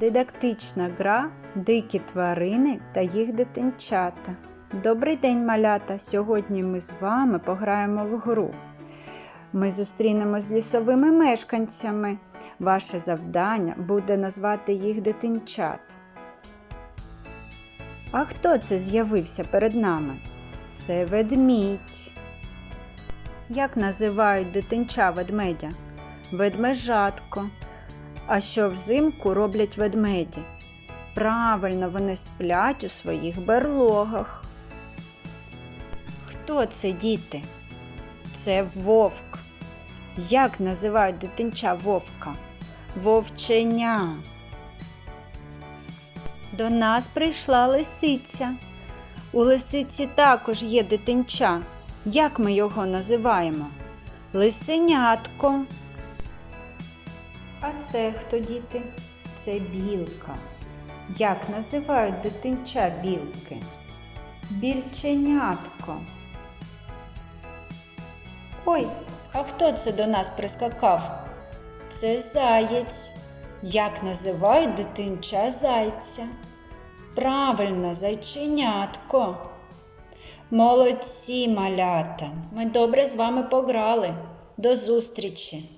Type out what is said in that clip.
Дидактична гра Дикі тварини та їх дитинчата. Добрий день, малята! Сьогодні ми з вами пограємо в гру. Ми зустрінемось з лісовими мешканцями. Ваше завдання буде назвати їх дитинчат. А хто це з'явився перед нами? Це ведмідь. Як називають дитинча ведмедя? Ведмежатко. А що взимку роблять ведмеді? Правильно, вони сплять у своїх берлогах. Хто це діти? Це вовк. Як називають дитинча вовка? Вовченя. До нас прийшла лисиця. У лисиці також є дитинча. Як ми його називаємо? Лисенятко. А це хто діти? Це білка. Як називають дитинча білки? Більченятко. Ой, а хто це до нас прискакав? Це заєць. Як називають дитинча зайця? Правильно, зайченятко. Молодці, малята. Ми добре з вами пограли. До зустрічі!